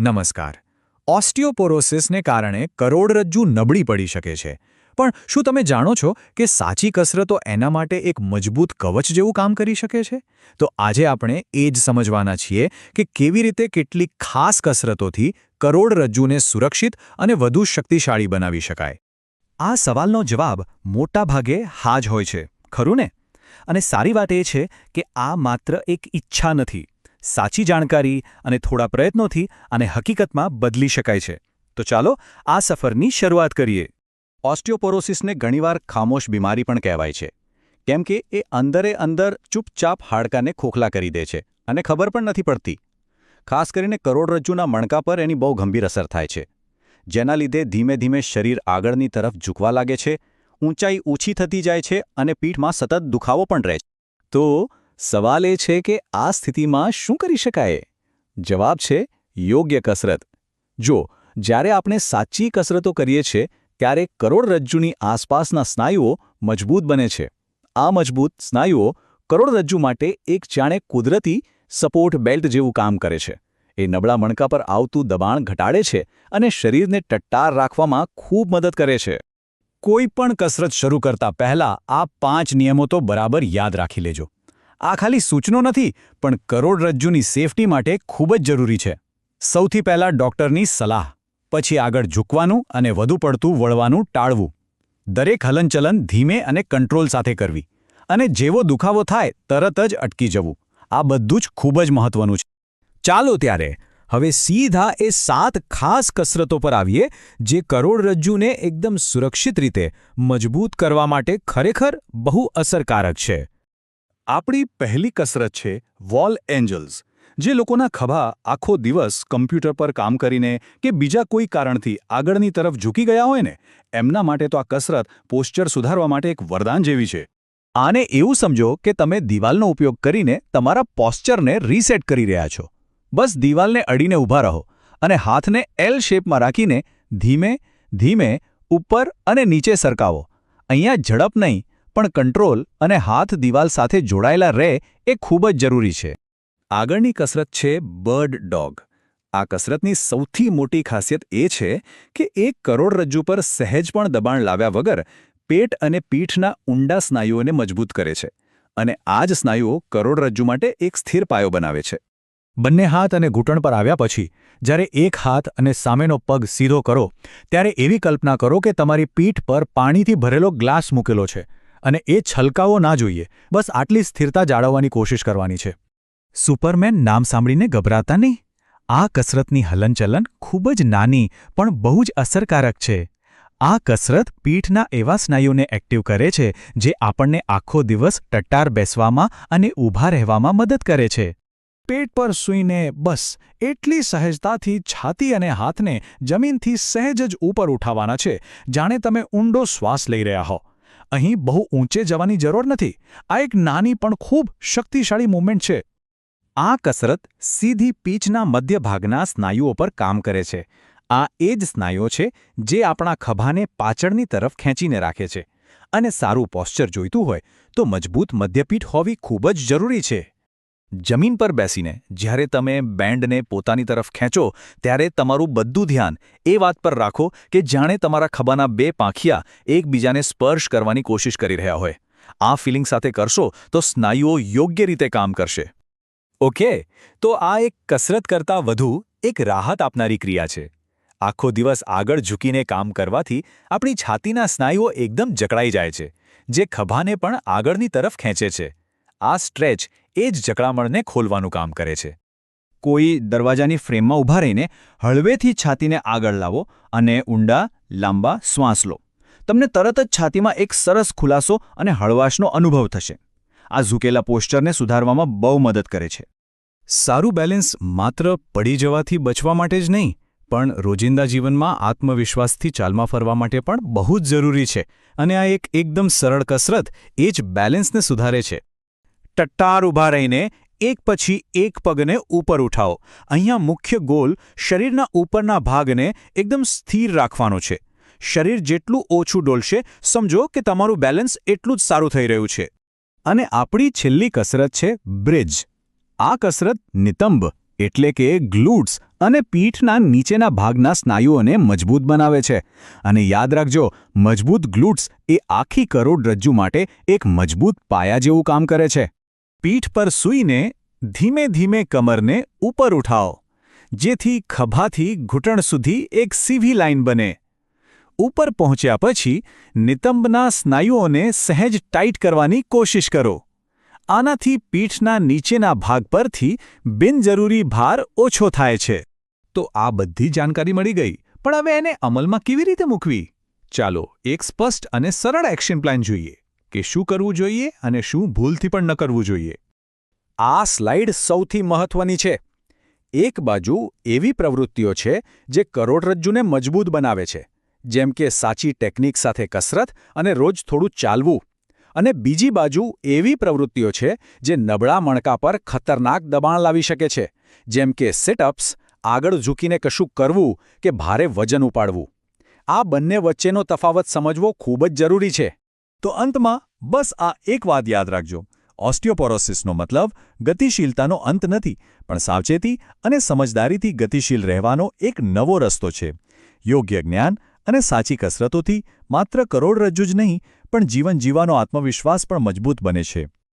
નમસ્કાર. ઓસ્ટિયોપોરોસિસને કારણે કરોડરજ્જુ નબળી પડી શકે છે. પણ શું તમે જાણો છો કે સાચી કસરતો એના માટે એક મજબૂત કવચ જેવું કામ કરી શકે છે? તો આજે આપણે એ જ સમજવાના છીએ કે કેવી રીતે કેટલીક ખાસ કસરતોથી કરોડરજ્જુને સુરક્ષિત અને વધુ શક્તિશાળી બનાવી શકાય. આ સવાલનો જવાબ મોટાભાગે હા જ હોય છે, ખરું ને? અને સારી વાત એ છે કે આ માત્ર એક ઈચ્છા નથી. સાચી જાણકારી અને થોડા પ્રયત્નોથી આને હકીકતમાં બદલી શકાય છે. તો ચાલો આ સફરની શરૂઆત કરીએ. ઓસ્ટિયોપોરોસિસને ઘણીવાર ખામોશ બીમારી પણ કહેવાય છે. કેમ કે એ અંદરે અંદર ચૂપચાપ હાડકાને ખોખલા કરી દે છે અને ખબર પણ નથી પડતી. ખાસ કરીને કરોડરજ્જુના મણકા પર એની બહુ ગંભીર અસર થાય છે. જેના લીધે ધીમે ધીમે શરીર આગળની તરફ ઝૂકવા લાગે છે, ઊંચાઈ ઓછી થતી જાય છે અને પીઠમાં સતત દુખાવો પણ રહે છે. તો સવાલ એ છે કે આ સ્થિતિમાં શું કરી શકાય? જવાબ છે, યોગ્ય કસરત. જો, જ્યારે આપણે સાચી કસરતો કરીએ છીએ, ત્યારે કરોડરજ્જુની આસપાસના સ્નાયુઓ મજબૂત બને છે. આ મજબૂત સ્નાયુઓ કરોડરજ્જુ માટે એક જાણે કુદરતી સપોર્ટ બેલ્ટ જેવું કામ કરે છે. એ નબળા મણકા પર આવતું દબાણ ઘટાડે છે અને શરીરને ટટ્ટાર રાખવામાં ખૂબ મદદ કરે છે. કોઈ પણ કસરત શરૂ કરતા પહેલા આ પાંચ નિયમો તો બરાબર યાદ રાખી લેજો. આ ખાલી સૂચનો નથી, પણ કરોડરજ્જુની સેફટી માટે ખૂબ જ જરૂરી છે. સૌથી પહેલાં ડૉક્ટરની સલાહ, પછી આગળ ઝૂકવાનું અને વધુ પડતું વળવાનું ટાળવું. દરેક હલનચલન ધીમે અને કંટ્રોલ સાથે કરવી. અને જેવો દુખાવો થાય, તરત જ અટકી જવું. આ બધું જ ખૂબ જ મહત્વનું છે. ચાલો ત્યારે, હવે સીધા એ સાત ખાસ કસરતો પર આવીએ, જે કરોડરજ્જુને એકદમ સુરક્ષિત રીતે મજબૂત કરવા માટે ખરેખર બહુ અસરકારક છે. આપણી પહેલી કસરત છે વોલ એન્જલ્સ, જે લોકોના ખભા આખો દિવસ કમ્પ્યુટર પર કામ કરીને કે બીજા કોઈ કારણથી આગળની તરફ ઝૂકી ગયા હોય ને, એમના માટે તો આ કસરત પોસ્ચર સુધારવા માટે એક વરદાન જેવી છે. આને એવું સમજો કે તમે દિવાલનો ઉપયોગ કરીને તમારા પોસ્ચરને રીસેટ કરી રહ્યા છો. બસ દિવાલને અડીને ઊભા રહો અને હાથને એલ શેપમાં રાખીને ધીમે ધીમે, ઉપર અને નીચે સરકાવો. અહીંયા ઝડપ નહીં પણ કંટ્રોલ અને હાથ દિવાલ સાથે જોડાયેલા રહે એ ખૂબ જ જરૂરી છે. આગળની કસરત છે બર્ડ ડોગ. આ કસરતની સૌથી મોટી ખાસિયત એ છે કે એક કરોડરજ્જુ પર સહેજ પણ દબાણ લાવ્યા વગર પેટ અને પીઠના ઊંડા સ્નાયુઓને મજબૂત કરે છે અને આ જ સ્નાયુઓ કરોડરજ્જુ માટે એક સ્થિર પાયો બનાવે છે. બંને હાથ અને ઘૂંટણ પર આવ્યા પછી, જ્યારે એક હાથ અને સામેનો પગ સીધો કરો, ત્યારે એવી કલ્પના કરો કે તમારી પીઠ પર પાણીથી ભરેલો ગ્લાસ મૂકેલો છે. અને એ છલકાવો ના જોઈએ. બસ આટલી સ્થિરતા જાળવવાની કોશિશ કરવાની છે. સુપરમેન નામ સાંભળીને ગભરાતા નહીં. આ કસરતની હલનચલન ખૂબ જ નાની, પણ બહુ જ અસરકારક છે. આ કસરત પીઠના એવા સ્નાયુને એક્ટિવ કરે છે, જે આપણને આખો દિવસ ટટ્ટાર બેસવામાં અને ઊભા રહેવામાં મદદ કરે છે. પેટ પર સૂઈને બસ એટલી સહેજતાથી છાતી અને હાથને જમીનથી સહેજ જ ઉપર ઉઠાવવાના છે. જાણે તમે ઊંડો શ્વાસ લઈ રહ્યા હો. અહીં બહુ ઊંચે જવાની જરૂર નથી. આ એક નાની પણ ખૂબ શક્તિશાળી મૂવમેન્ટ છે. આ કસરત સીધી પીચના મધ્ય ભાગના સ્નાયુઓ પર કામ કરે છે. આ એ જ સ્નાયુઓ છે જે આપણા ખભાને પાછળની તરફ ખેંચીને રાખે છે. અને સારું પોસ્ચર જોઈતું હોય તો મજબૂત મધ્યપીઠ હોવી ખૂબ જ જરૂરી છે. જમીન પર બેસીને જ્યારે તમે બેન્ડને પોતાની તરફ ખેંચો, ત્યારે તમારું બધું ધ્યાન એ વાત પર રાખો કે જાણે તમારા ખભાના બે પાંખિયા એકબીજાને સ્પર્શ કરવાની કોશિશ કરી રહ્યા હોય. આ ફિલિંગ સાથે કરશો તો સ્નાયુઓ યોગ્ય રીતે કામ કરશે. ઓકે, તો આ એક કસરત કરતાં વધુ એક રાહત આપનારી ક્રિયા છે. આખો દિવસ આગળ ઝૂકીને કામ કરવાથી આપણી છાતીના સ્નાયુઓ એકદમ જકડાઈ જાય છે, જે ખભાને પણ આગળની તરફ ખેંચે છે. આ સ્ટ્રેચ એ જ જકડામણને ખોલવાનું કામ કરે છે. કોઈ દરવાજાની ફ્રેમમાં ઊભા રહીને હળવેથી છાતીને આગળ લાવો અને ઊંડા, લાંબા શ્વાસ લો. તમને તરત જ છાતીમાં એક સરસ ખુલાસો અને હળવાશનો અનુભવ થશે. આ ઝૂકેલા પોસ્ચરને સુધારવામાં બહુ મદદ કરે છે. સારું બેલેન્સ માત્ર પડી જવાથી બચવા માટે જ નહીં, પણ રોજિંદા જીવનમાં આત્મવિશ્વાસથી ચાલમાં ફરવા માટે પણ બહુ જ જરૂરી છે અને આ એક એકદમ સરળ કસરત એ જ બેલેન્સને સુધારે છે. ટટ્ટાર ઊભા રહીને એક પછી એક પગને ઉપર ઉઠાવો. અહીંયા મુખ્ય ગોલ શરીરના ઉપરના ભાગને એકદમ સ્થિર રાખવાનો છે. શરીર જેટલું ઓછું ડોલશે, સમજો કે તમારું બેલેન્સ એટલું જ સારું થઈ રહ્યું છે. અને આપણી છેલ્લી કસરત છે બ્રિજ. આ કસરત નિતંબ, એટલે કે ગ્લુટ્સ અને પીઠના નીચેના ભાગના સ્નાયુઓને મજબૂત બનાવે છે. અને યાદ રાખજો, મજબૂત ગ્લુટ્સ એ આખી કરોડરજ્જુ માટે એક મજબૂત પાયા જેવું કામ કરે છે. પીઠ પર સૂઈને ધીમે ધીમે કમરને ઉપર ઉઠાવો જેથી ખભાથી ઘૂંટણ સુધી એક સીધી લાઇન બને. ઉપર પહોંચ્યા પછી નિતંબના સ્નાયુઓને સહેજ ટાઈટ કરવાની કોશિશ કરો. આનાથી પીઠના નીચેના ભાગ પરથી બિનજરૂરી ભાર ઓછો થાય છે. તો આ બધી જાણકારી મળી ગઈ, પણ હવે એને અમલમાં કેવી રીતે મૂકવી? ચાલો, એક સ્પષ્ટ અને સરળ એક્શન પ્લાન જોઈએ. કે શું કરવું જોઈએ અને શું ભૂલથી પણ ન કરવું જોઈએ. આ સ્લાઇડ સૌથી મહત્વની છે. એક બાજુ એવી પ્રવૃત્તિઓ છે જે કરોડરજ્જુને મજબૂત બનાવે છે, જેમ કે સાચી ટેકનિક સાથે કસરત અને રોજ થોડું ચાલવું. અને બીજી બાજુ એવી પ્રવૃત્તિઓ છે જે નબળા મણકા પર ખતરનાક દબાણ લાવી શકે છે, જેમ કે સિટઅપ્સ આગળ ઝૂકીને કશું કરવું કે ભારે વજન ઉપાડવું. આ બંને વચ્ચેનો તફાવત સમજવો ખૂબ જ જરૂરી છે. તો અંતમાં બસ આ એક વાત યાદ રાખજો. ઓસ્ટિયોપોરોસિસનો મતલબ ગતિશીલતાનો અંત નથી, પણ સાવચેતી અને સમજદારીથી ગતિશીલ રહેવાનો એક નવો રસ્તો છે. યોગ્ય જ્ઞાન અને સાચી કસરતોથી માત્ર કરોડરજ્જુ જ નહીં, પણ જીવન જીવવાનો આત્મવિશ્વાસ પણ મજબૂત બને છે.